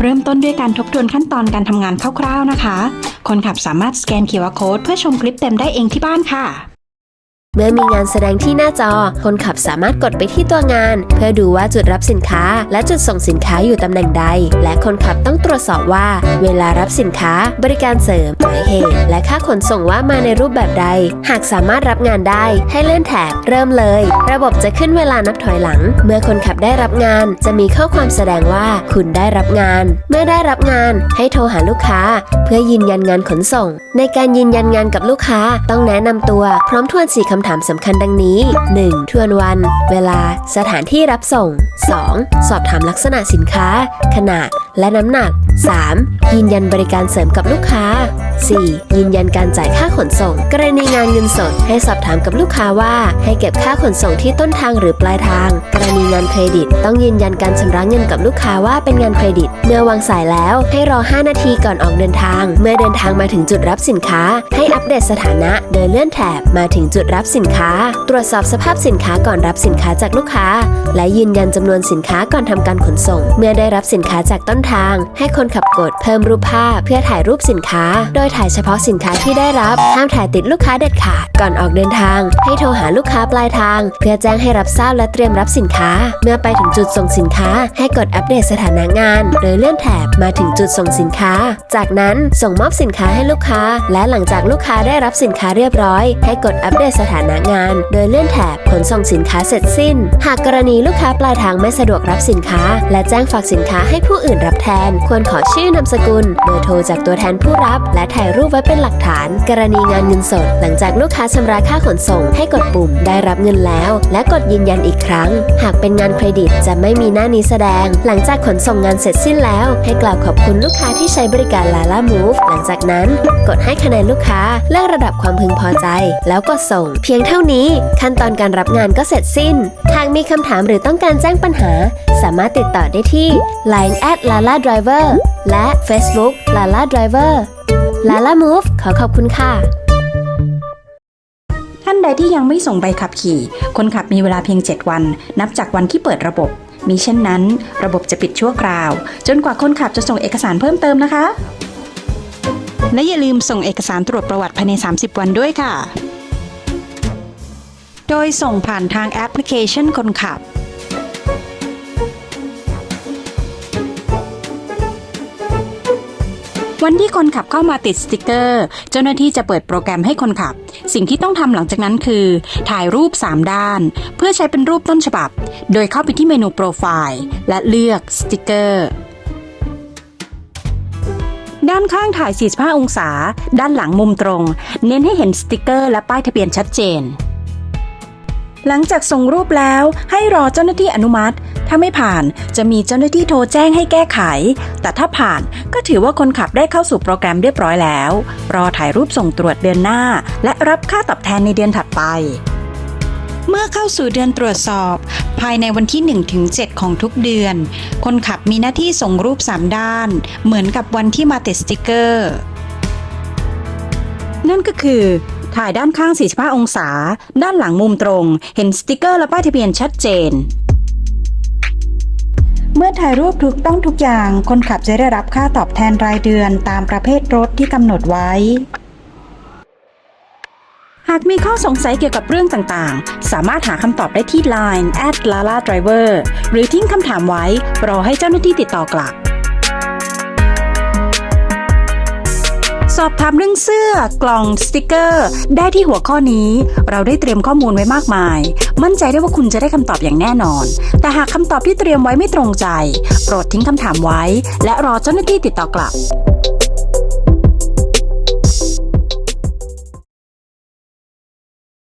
เริ่มต้นด้วยการทบทวนขั้นตอนการทำงานคร่าวๆนะคะ คนขับสามารถสแกน QR Code เพื่อชมคลิปเต็มได้เองที่บ้านค่ะ เมื่อมีงานแสดงที่หน้าจอ คนขับสามารถกดไปที่ตัวงาน เพื่อดูว่าจุดรับสินค้า และจุดส่งสินค้าอยู่ตำแหน่งใด และคนขับต้องตรวจสอบว่า เวลารับสินค้า บริการเสริมหมายเหตุ และค่าขนส่งว่ามาในรูปแบบใด หากสามารถรับงานได้ ให้เลื่อนแถบเริ่มเลย ระบบจะขึ้นเวลานับถอยหลัง เมื่อคนขับได้รับงาน จะมีข้อความแสดงว่าคุณได้รับงาน เมื่อได้รับงาน ให้โทรหาลูกค้า เพื่อยืนยันงานขนส่ง ในการยืนยันงานกับลูกค้า ต้องแนะนำตัว พร้อมทวนสี่คำถามสำคัญดังนี้ 1. ทวนวัน เวลา สถานที่รับส่ง 2. สอบถามลักษณะสินค้า ขนาด และน้ำหนัก 3. ยืนยันบริการเสริมกับลูกค้า 4. ยืนยันการจ่ายค่าขนส่ง กรณีงานเงินสด ให้สอบถามกับลูกค้าว่า ให้เก็บค่าขนส่งที่ต้นทางหรือปลายทาง กรณีงานเครดิต ต้องยืนยันการชำระเงินกับลูกค้าว่าเป็นงานเครดิต เมื่อวางสายแล้วให้รอ 5 นาทีก่อนออกเดินทาง เมื่อเดินทางมาถึงจุดรับสินค้า ให้อัปเดตสถานะโดยเลื่อนแถบมาถึงจุดรับสินค้า ตรวจสอบสภาพสินค้าก่อนรับสินค้าจากลูกค้า และยืนยันจำนวนสินค้าก่อนทำการขนส่ง เมื่อได้รับสินค้าจากต้นทาง ให้คนขับกดเพิ่มรูปภาพเพื่อถ่ายรูปสินค้า โดยถ่ายเฉพาะสินค้าที่ได้รับ ห้ามถ่ายติดลูกค้าเด็ดขาด ก่อนออกเดินทาง ให้โทรหาลูกค้าปลายทาง เพื่อแจ้งให้รับทราบและเตรียมรับสินค้า เมื่อไปถึงจุดส่งสินค้า ให้กดอัปเดตสถานะงาน โดยเลื่อนแถบมาถึงจุดส่งสินค้า จากนั้นส่งมอบสินค้าให้ลูกค้า และหลังจากลูกค้าได้รับสินค้าเรียบร้อย ให้กดอัปเดตสถานะงาน โดยเลื่อนแถบขนส่งสินค้าเสร็จสิ้น หากกรณีลูกค้าปลายทางไม่สะดวกรับสินค้า และแจ้งฝากสินค้าให้ผู้อื่นรับแทน ควรขออชื่อนามสกุล เบอร์โทรจากตัวแทนผู้รับ และถ่ายรูปไว้เป็นหลักฐาน กรณีงานเงินสด หลังจากลูกค้าชำระค่าขนส่ง ให้กดปุ่มได้รับเงินแล้ว และกดยืนยันอีกครั้ง หากเป็นงานเครดิตจะไม่มีหน้านี้แสดง หลังจากขนส่งงานเสร็จสิ้นแล้ว ให้กล่าวขอบคุณลูกค้าที่ใช้บริการลาล่ามูฟหลังจากนั้นกดให้คะแนนลูกค้าเลือกระดับความพึงพอใจ แล้วกดส่ง เพียงเท่านี้ ขั้นตอนการรับงานก็เสร็จสิ้น หากมีคำถามหรือต้องการแจ้งปัญหา สามารถติดต่อได้ที่ Line at lala driver และ Facebook lala driver lala move ขอขอบคุณค่ะ ท่านใดที่ยังไม่ส่งใบขับขี่ คนขับมีเวลาเพียง 7 วัน นับจากวันที่เปิดระบบ มีเช่นนั้น ระบบจะปิดชั่วคราว จนกว่าคนขับจะส่งเอกสารเพิ่มเติมนะคะ และอย่าลืมส่งเอกสารตรวจประวัติภายใน 30 วันด้วยค่ะ โดยส่งผ่านทางแอปพลิเคชันคนขับ วันที่คนขับเข้ามาติดสติกเกอร์ เจ้าหน้าที่จะเปิดโปรแกรมให้คนขับ สิ่งที่ต้องทำหลังจากนั้นคือ ถ่ายรูป 3 ด้าน เพื่อใช้เป็นรูปต้นฉบับ โดยเข้าไปที่เมนูโปรไฟล์และเลือกสติกเกอร์ด้านข้างถ่าย 45 องศา ด้านหลังมุมตรง เน้นให้เห็นสติกเกอร์และป้ายทะเบียนชัดเจน หลังจากส่งรูปแล้วให้รอเจ้าหน้าที่อนุมัติ ถ้าไม่ผ่านจะมีเจ้าหน้าที่โทรแจ้งให้แก้ไข แต่ถ้าผ่านก็ถือว่าคนขับได้เข้าสู่โปรแกรมเรียบร้อยแล้ว รอถ่ายรูปส่งตรวจเดือนหน้า และรับค่าตอบแทนในเดือนถัดไป เมื่อเข้าสู่เดือนตรวจสอบ ภายในวันที่1ถึง7ของทุกเดือน คนขับมีหน้าที่ส่งรูป 3 ด้าน เหมือนกับวันที่มาติดสติกเกอร์ นั่นก็คือถ่ายด้านข้าง 45 องศา ด้านหลังมุมตรง เห็นสติกเกอร์และป้ายทะเบียนชัดเจน เมื่อถ่ายรูปถูกต้องทุกอย่าง คนขับจะได้รับค่าตอบแทนรายเดือนตามประเภทรถที่กำหนดไว้ หากมีข้อสงสัยเกี่ยวกับเรื่องต่างๆ สามารถหาคำตอบได้ที่ Line at lala driver หรือทิ้งคำถามไว้ รอให้เจ้าหน้าที่ติดต่อกลับ สอบถามเรื่องเสื้อกล่องสติกเกอร์ ได้ที่หัวข้อนี้ เราได้เตรียมข้อมูลไว้มากมาย มั่นใจได้ว่าคุณจะได้คำตอบอย่างแน่นอน แต่หากคำตอบที่เตรียมไว้ไม่ตรงใจ โปรดทิ้งคำถามไว้ และรอเจ้าหน้าที่ติดต่อกลับ